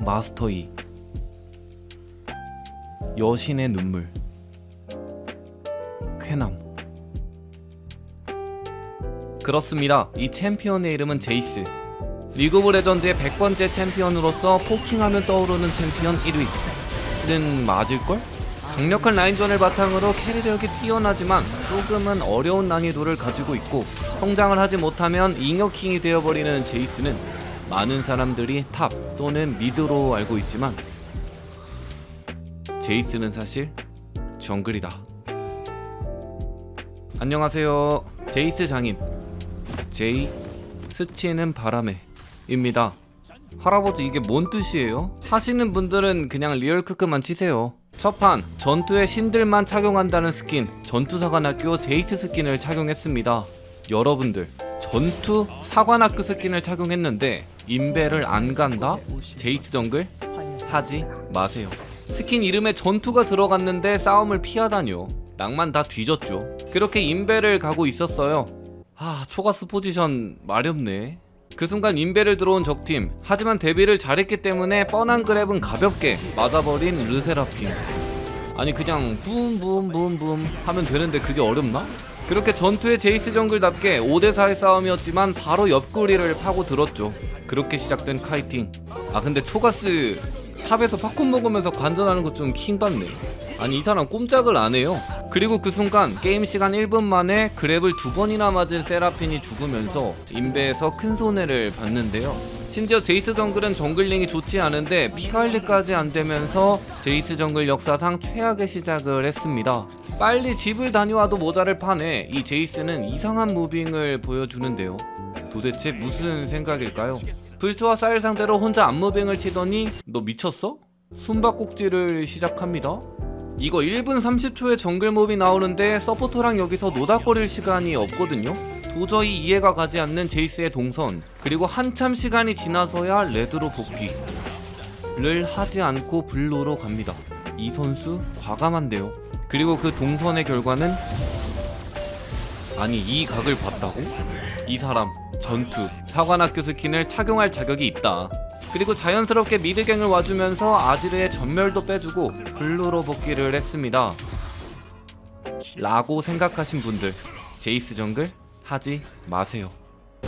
마스터 2 여신의 눈물 쾌남 그렇습니다. 이 챔피언의 이름은 제이스. 리그 오브 레전드의 100번째 챔피언으로서 포킹하면 떠오르는 챔피언 1위는 맞을걸? 강력한 라인전을 바탕으로 캐리력이 뛰어나지만 조금은 어려운 난이도를 가지고 있고 성장을 하지 못하면 잉여킹이 되어버리는 제이스는 많은 사람들이 탑 또는 미드로 알고 있지만 제이스는 사실 정글이다. 안녕하세요. 제이스 장인 제이 스치는 바람에 입니다. 할아버지 이게 뭔 뜻이에요? 하시는 분들은 그냥 리얼 크크만 치세요. 첫판 전투의 신들만 착용한다는 스킨 전투사관학교 제이스 스킨을 착용했습니다. 여러분들 전투 사관학교 스킨을 착용했는데 인베를 안 간다? 제이스 정글? 하지 마세요. 스킨 이름에 전투가 들어갔는데 싸움을 피하다뇨. 낭만 다 뒤졌죠. 그렇게 인베를 가고 있었어요. 아 초가스 포지션 마렵네. 그 순간 인베를 들어온 적팀 하지만 데뷔를 잘했기 때문에 뻔한 그랩은 가볍게 맞아버린 르세라핌 아니 그냥 붐붐붐붐 하면 되는데 그게 어렵나? 그렇게 전투의 제이스 정글답게 5대4의 싸움이었지만 바로 옆구리를 파고 들었죠 그렇게 시작된 카이팅. 아 근데 초가스 탑에서 팝콘 먹으면서 관전하는 거좀 킹받네. 아니 이 사람 꼼짝을 안 해요. 그리고 그 순간 게임 시간 1분 만에 그랩을 두 번이나 맞은 세라핀이 죽으면서 인베에서 큰 손해를 봤는데요. 심지어 제이스 정글은 정글링이 좋지 않은데 피관리까지 안 되면서 제이스 정글 역사상 최악의 시작을 했습니다. 빨리 집을 다녀와도 모자를 파네. 이 제이스는 이상한 무빙을 보여주는데요 도대체 무슨 생각일까요? 불초와 쌀 상대로 혼자 안무빙을 치더니 너 미쳤어? 숨바꼭질을 시작합니다. 이거 1분 30초의 정글 몹이 나오는데 서포터랑 여기서 노닥거릴 시간이 없거든요. 도저히 이해가 가지 않는 제이스의 동선 그리고 한참 시간이 지나서야 레드로 복귀를 하지 않고 블루로 갑니다. 이 선수 과감한데요. 그리고 그 동선의 결과는 아니 이 각을 봤다고? 이 사람 전투 사관학교 스킨을 착용할 자격이 있다. 그리고 자연스럽게 미드갱을 와주면서 아지르의 전멸도 빼주고 블루로 복귀를 했습니다. 라고 생각하신 분들 제이스 정글 하지 마세요.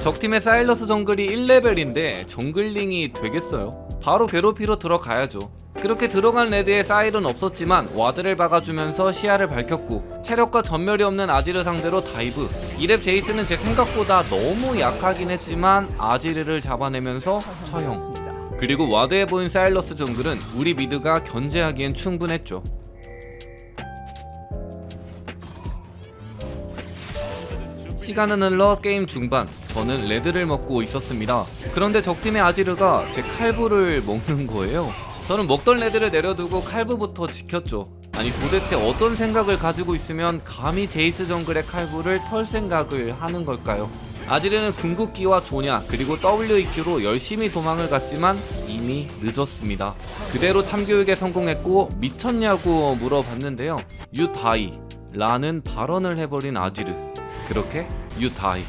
적팀의 사일러스 정글이 1레벨인데 정글링이 되겠어요? 바로 괴롭히러 들어가야죠. 그렇게 들어간 레드에 사일은 없었지만 와드를 박아주면서 시야를 밝혔고 체력과 전멸이 없는 아지르 상대로 다이브. 2렙 제이스는 제 생각보다 너무 약하긴 했지만 아지르를 잡아내면서 처형. 그리고 와드에 보인 사일러스 정글은 우리 미드가 견제하기엔 충분했죠. 시간은 흘러 게임 중반. 저는 레드를 먹고 있었습니다. 그런데 적팀의 아지르가 제 칼부를 먹는 거예요 저는 먹던 레드를 내려두고 칼부부터 지켰죠. 아니 도대체 어떤 생각을 가지고 있으면 감히 제이스 정글의 칼부를 털 생각을 하는 걸까요? 아지르는 궁극기와 조냐 그리고 WEQ로 열심히 도망을 갔지만 이미 늦었습니다. 그대로 참교육에 성공했고 미쳤냐고 물어봤는데요. 유다이 라는 발언을 해버린 아지르. 그렇게 유다이.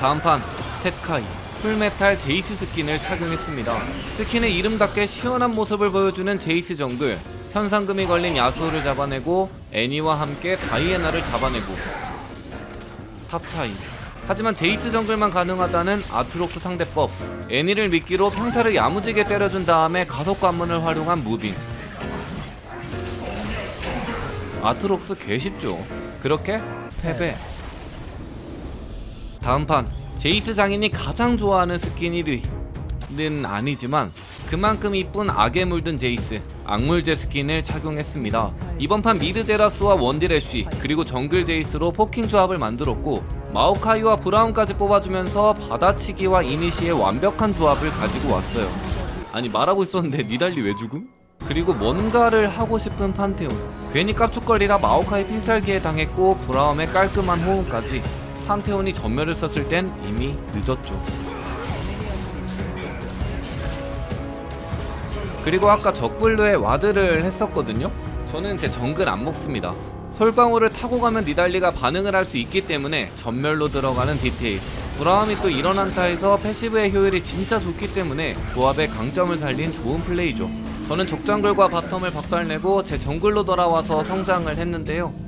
다음 판 테카이 풀메탈 제이스 스킨을 착용했습니다. 스킨의 이름답게 시원한 모습을 보여주는 제이스 정글. 현상금이 걸린 야수를 잡아내고 애니와 함께 다이애나를 잡아내고. 탑 차이. 하지만 제이스 정글만 가능하다는 아트록스 상대법. 애니를 미끼로 평타를 야무지게 때려준 다음에 가속 관문을 활용한 무빙. 아트록스 개쉽죠? 그렇게? 패배. 다음 판 제이스 장인이 가장 좋아하는 스킨 1위는 아니지만 그만큼 이쁜 악에 물든 제이스 악물제 스킨을 착용했습니다. 이번 판 미드 제라스와 원딜 애쉬 그리고 정글 제이스로 포킹 조합을 만들었고 마오카이와 브라운까지 뽑아주면서 받아치기와 이니시의 완벽한 조합을 가지고 왔어요. 아니 말하고 있었는데 니달리 왜 죽음? 그리고 뭔가를 하고 싶은 판테온 괜히 깝죽거리라 마오카이 필살기에 당했고 브라움의 깔끔한 호응까지 판테온이 전멸을 썼을 땐 이미 늦었죠. 그리고 아까 적블루에 와드를 했었거든요. 저는 제 정글 안 먹습니다. 솔방울을 타고 가면 니달리가 반응을 할 수 있기 때문에 전멸로 들어가는 디테일. 브라움이 또 이런 한타에서 패시브의 효율이 진짜 좋기 때문에 조합의 강점을 살린 좋은 플레이죠. 저는 적정글과 바텀을 박살내고 제 정글로 돌아와서 성장을 했는데요.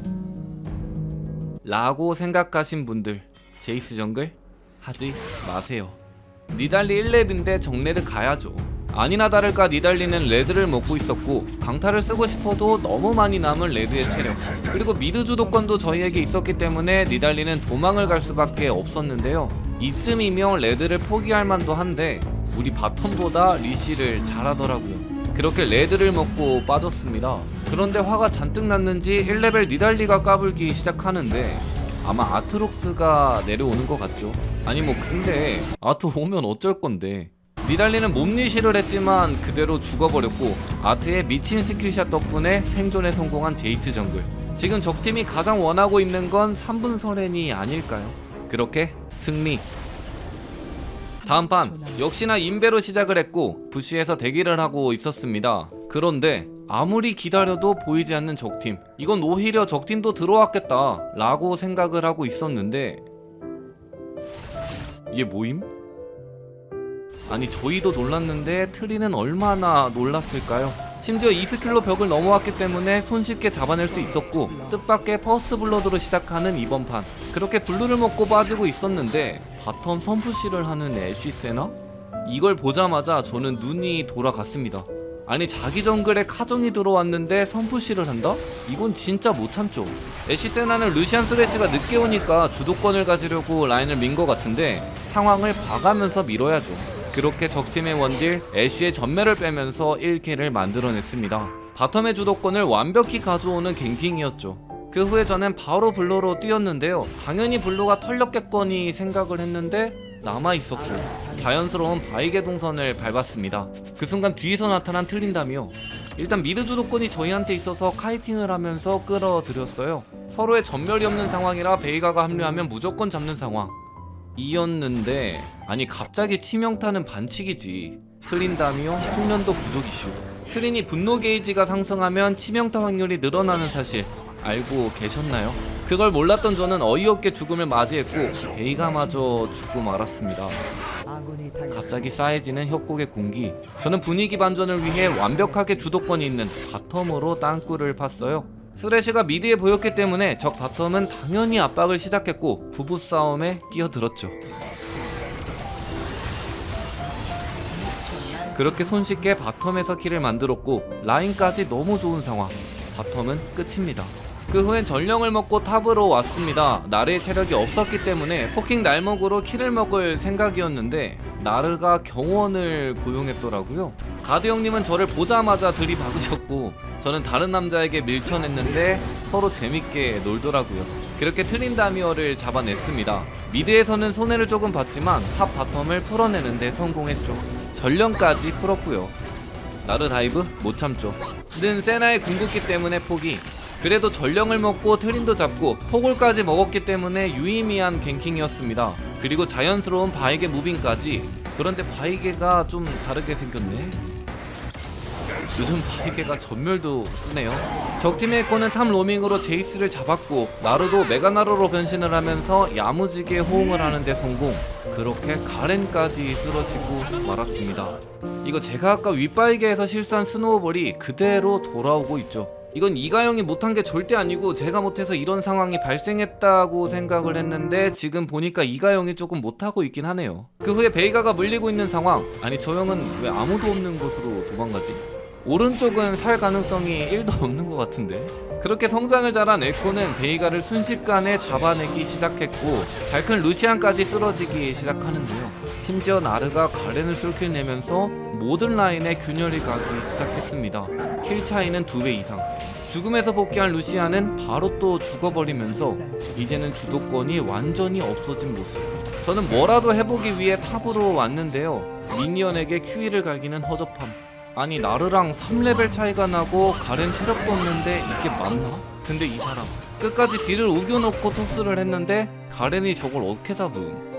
라고 생각하신 분들 제이스 정글 하지 마세요. 니달리 1렙인데 정레드 가야죠. 아니나 다를까 니달리는 레드를 먹고 있었고 강타를 쓰고 싶어도 너무 많이 남은 레드의 체력 그리고 미드 주도권도 저희에게 있었기 때문에 니달리는 도망을 갈 수밖에 없었는데요 이쯤이면 레드를 포기할 만도 한데 우리 바텀보다 리시를 잘하더라고요 그렇게 레드를 먹고 빠졌습니다. 그런데 화가 잔뜩 났는지 1레벨 니달리가 까불기 시작하는데 아마 아트록스가 내려오는 것 같죠. 아니 뭐 근데 아트 오면 어쩔 건데. 니달리는 몸리시를 했지만 그대로 죽어버렸고 아트의 미친 스킬샷 덕분에 생존에 성공한 제이스 정글. 지금 적팀이 가장 원하고 있는 건 3분 설엔이 아닐까요? 그렇게 승리 다음 판 역시나 인베로 시작을 했고 부시에서 대기를 하고 있었습니다 그런데 아무리 기다려도 보이지 않는 적팀 이건 오히려 적팀도 들어왔겠다 라고 생각을 하고 있었는데 이게 뭐임? 아니 저희도 놀랐는데 트리는 얼마나 놀랐을까요? 심지어 이 스킬로 벽을 넘어왔기 때문에 손쉽게 잡아낼 수 있었고 뜻밖의 퍼스트 블러드로 시작하는 이번 판 그렇게 블루를 먹고 빠지고 있었는데 바텀 선푸시를 하는 애쉬 세나? 이걸 보자마자 저는 눈이 돌아갔습니다 아니 자기 정글에 카정이 들어왔는데 선푸시를 한다? 이건 진짜 못 참죠 애쉬 세나는 루시안 스레시가 늦게 오니까 주도권을 가지려고 라인을 민 것 같은데 상황을 봐가면서 밀어야죠 그렇게 적팀의 원딜 애쉬의 전멸을 빼면서 1킬을 만들어냈습니다. 바텀의 주도권을 완벽히 가져오는 갱킹이었죠. 그 후에 저는 바로 블루로 뛰었는데요. 당연히 블루가 털렸겠거니 생각을 했는데 남아있었고 자연스러운 바이게 동선을 밟았습니다. 그 순간 뒤에서 나타난 틀린다며 일단 미드 주도권이 저희한테 있어서 카이팅을 하면서 끌어들였어요. 서로의 전멸이 없는 상황이라 베이가가 합류하면 무조건 잡는 상황. 이었는데 아니 갑자기 치명타는 반칙이지. 틀린다며 숙련도 부족 이슈. 트린이 분노 게이지가 상승하면 치명타 확률이 늘어나는 사실 알고 계셨나요? 그걸 몰랐던 저는 어이없게 죽음을 맞이했고 베이가마저 죽고 말았습니다. 갑자기 쌓여지는 협곡의 공기. 저는 분위기 반전을 위해 완벽하게 주도권이 있는 바텀으로 땅굴을 팠어요 스레시가 미드에 보였기 때문에 적 바텀은 당연히 압박을 시작했고 부부싸움에 끼어들었죠. 그렇게 손쉽게 바텀에서 킬을 만들었고 라인까지 너무 좋은 상황. 바텀은 끝입니다. 그 후엔 전령을 먹고 탑으로 왔습니다. 나르의 체력이 없었기 때문에 포킹 날먹으로 킬을 먹을 생각이었는데 나르가 경원을 고용했더라고요. 가드 형님은 저를 보자마자 들이박으셨고 저는 다른 남자에게 밀쳐냈는데 서로 재밌게 놀더라고요. 그렇게 트린 다미어를 잡아냈습니다. 미드에서는 손해를 조금 봤지만 탑 바텀을 풀어내는데 성공했죠. 전령까지 풀었고요. 나르 다이브 못 참죠. 는 세나의 궁극기 때문에 포기. 그래도 전령을 먹고 트린도 잡고 포골까지 먹었기 때문에 유의미한 갱킹이었습니다. 그리고 자연스러운 바이게 무빙까지. 그런데 바이게가 좀 다르게 생겼네. 요즘 바이게가 전멸도 쓰네요. 적팀의 에코는 탑 로밍으로 제이스를 잡았고 나루도 메가나루로 변신을 하면서 야무지게 호응을 하는데 성공. 그렇게 가렌까지 쓰러지고 말았습니다. 이거 제가 아까 윗바이게에서 실수한 스노우볼이 그대로 돌아오고 있죠. 이건 이가영이 못한 게 절대 아니고 제가 못해서 이런 상황이 발생했다고 생각을 했는데 지금 보니까 이가영이 조금 못하고 있긴 하네요. 그 후에 베이가가 물리고 있는 상황. 아니 저 형은 왜 아무도 없는 곳으로 도망가지? 오른쪽은 살 가능성이 1도 없는 것 같은데? 그렇게 성장을 잘한 에코는 베이가를 순식간에 잡아내기 시작했고 잘 큰 루시안까지 쓰러지기 시작하는데요. 심지어 나르가 가렌을 쏠킬 내면서 모든 라인에 균열이 가기 시작했습니다. 킬 차이는 두배 이상. 죽음에서 복귀한 루시안은 바로 또 죽어버리면서 이제는 주도권이 완전히 없어진 모습. 저는 뭐라도 해보기 위해 탑으로 왔는데요. 미니언에게 큐이를 갈기는 허접함 아니 나르랑 3레벨 차이가 나고 가렌 체력도 없는데 이게 맞나? 근데 이 사람 끝까지 딜을 우겨놓고 토스를 했는데 가렌이 저걸 어떻게 잡음?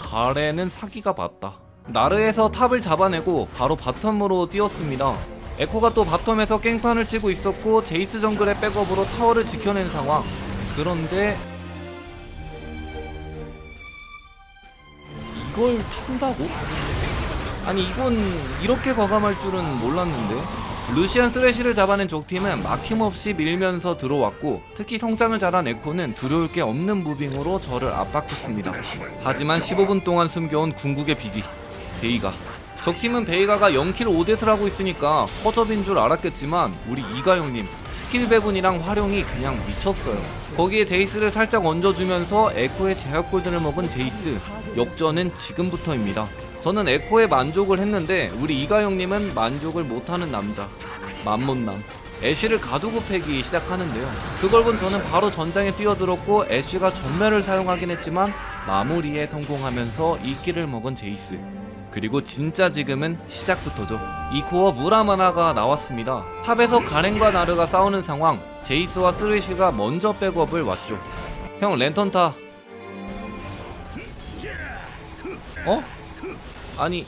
가렌은 사기가 맞다 나르에서 탑을 잡아내고 바로 바텀으로 뛰었습니다 에코가 또 바텀에서 깽판을 치고 있었고 제이스 정글의 백업으로 타워를 지켜낸 상황 그런데 이걸 판다고? 아니 이건 이렇게 과감할 줄은 몰랐는데. 루시안 쓰레쉬를 잡아낸 적팀은 막힘없이 밀면서 들어왔고 특히 성장을 잘한 에코는 두려울 게 없는 무빙으로 저를 압박했습니다. 하지만 15분 동안 숨겨온 궁극의 비기 베이가. 적팀은 베이가가 0킬 5댓을 하고 있으니까 허접인 줄 알았겠지만 우리 이가영님 스킬 배분이랑 활용이 그냥 미쳤어요. 거기에 제이스를 살짝 얹어주면서 에코의 제압 골든을 먹은 제이스. 역전은 지금부터입니다. 저는 에코에 만족을 했는데 우리 이가영님은 만족을 못하는 남자. 맘못남 애쉬를 가두고 패기 시작하는데요. 그걸 본 저는 바로 전장에 뛰어들었고 애쉬가 전멸을 사용하긴 했지만 마무리에 성공하면서 이끼를 먹은 제이스 그리고 진짜 지금은 시작부터죠. 이 코어 무라마나가 나왔습니다. 탑에서 가렌과 나르가 싸우는 상황 제이스와 쓰레쉬가 먼저 백업을 왔죠. 형 랜턴 타. 어? 아니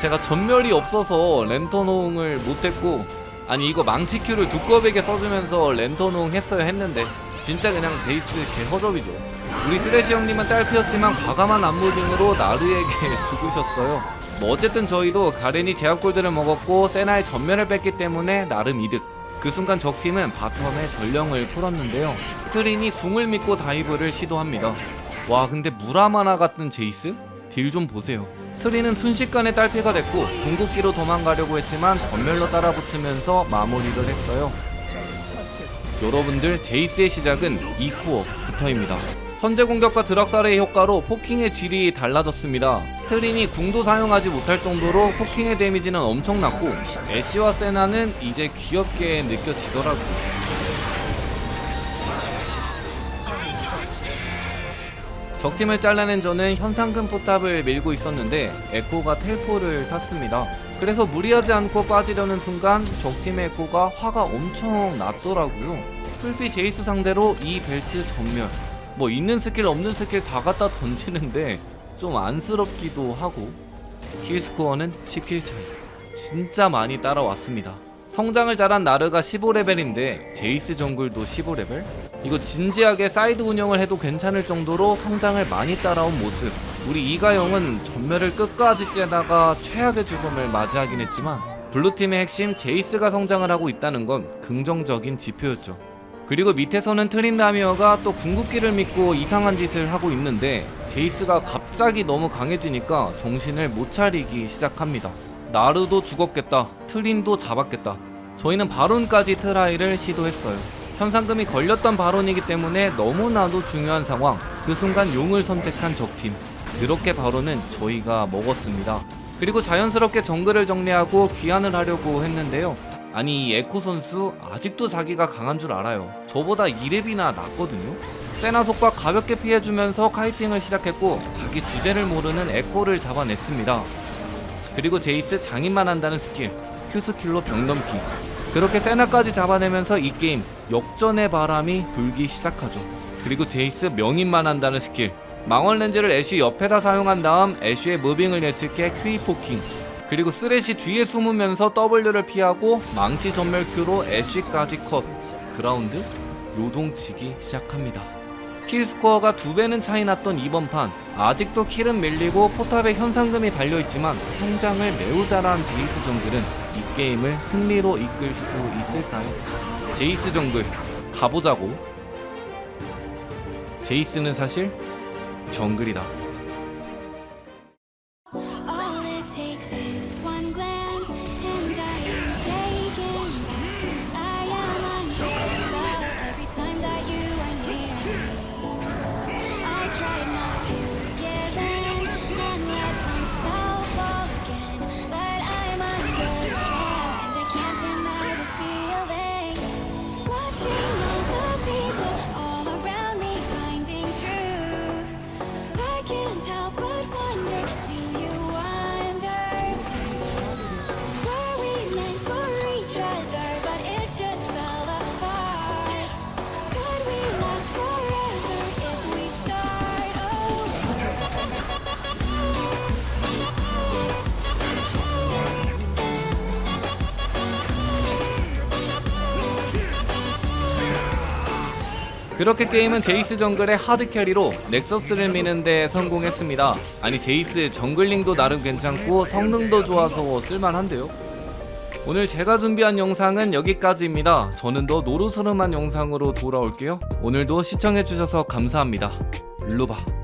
제가 전멸이 없어서 랜턴홍을 못했고 아니 이거 망치 큐를 두꺼비에게 써주면서 랜턴홍 했어야 했는데 진짜 그냥 제이스 개허접이죠 우리 쓰레쉬 형님은 딸피였지만 과감한 안무빙으로 나르에게 죽으셨어요. 뭐 어쨌든 저희도 가렌이 제압골드를 먹었고 세나의 전면을 뺐기 때문에 나름 이득. 그 순간 적팀은 바텀에 전령을 풀었는데요. 트린이 궁을 믿고 다이브를 시도합니다. 와 근데 무라마나 같은 제이스? 딜 좀 보세요. 트리는 순식간에 딸피가 됐고 궁극기로 도망가려고 했지만 전멸로 따라붙으면서 마무리를 했어요. 여러분들 제이스의 시작은 이 코어 부터입니다 선제 공격과 드락살의 효과로 포킹의 질이 달라졌습니다 트린이 궁도 사용하지 못할 정도로 포킹의 데미지는 엄청났고 애쉬와 세나는 이제 귀엽게 느껴지더라고요 적팀을 잘라낸 저는 현상금 포탑을 밀고 있었는데 에코가 텔포를 탔습니다. 그래서 무리하지 않고 빠지려는 순간 적팀의 에코가 화가 엄청 났더라고요. 풀피 제이스 상대로 이 벨트 전멸 뭐 있는 스킬 없는 스킬 다 갖다 던지는데 좀 안쓰럽기도 하고 킬 스코어는 10킬 차이 진짜 많이 따라왔습니다. 성장을 잘한 나르가 15레벨인데 제이스 정글도 15레벨? 이거 진지하게 사이드 운영을 해도 괜찮을 정도로 성장을 많이 따라온 모습 우리 이가영은 전멸을 끝까지 째다가 최악의 죽음을 맞이하긴 했지만 블루팀의 핵심 제이스가 성장을 하고 있다는 건 긍정적인 지표였죠 그리고 밑에서는 트린다미어가 또 궁극기를 믿고 이상한 짓을 하고 있는데 제이스가 갑자기 너무 강해지니까 정신을 못 차리기 시작합니다. 나르도 죽었겠다. 트린도 잡았겠다. 저희는 바론까지 트라이를 시도했어요. 현상금이 걸렸던 바론이기 때문에 너무나도 중요한 상황. 그 순간 용을 선택한 적팀. 그렇게 바론은 저희가 먹었습니다. 그리고 자연스럽게 정글을 정리하고 귀환을 하려고 했는데요 아니 이 에코 선수 아직도 자기가 강한 줄 알아요. 저보다 2렙이나 낫거든요? 세나 속박 가볍게 피해주면서 카이팅을 시작했고 자기 주제를 모르는 에코를 잡아냈습니다. 그리고 제이스 장인만 한다는 스킬 Q 스킬로 병 넘기. 그렇게 세나까지 잡아내면서 이 게임 역전의 바람이 불기 시작하죠. 그리고 제이스 명인만 한다는 스킬. 망원 렌즈를 애쉬 옆에다 사용한 다음 애쉬의 무빙을 예측해 Q 포킹 그리고 쓰레쉬 뒤에 숨으면서 W를 피하고 망치 전멸 Q로 애쉬까지 컷. 그라운드 요동치기 시작합니다. 킬 스코어가 두 배는 차이 났던 이번 판. 아직도 킬은 밀리고 포탑에 현상금이 달려있지만 성장을 매우 잘한 제이스 정글은 이 게임을 승리로 이끌 수 있을까요? 제이스 정글 가보자고. 제이스는 사실 정글이다 그렇게 게임은 제이스 정글의 하드 캐리로 넥서스를 미는데 성공했습니다. 아니 제이스 정글링도 나름 괜찮고 성능도 좋아서 쓸만한데요. 오늘 제가 준비한 영상은 여기까지입니다. 저는 더 노르스름한 영상으로 돌아올게요. 오늘도 시청해주셔서 감사합니다. 루바.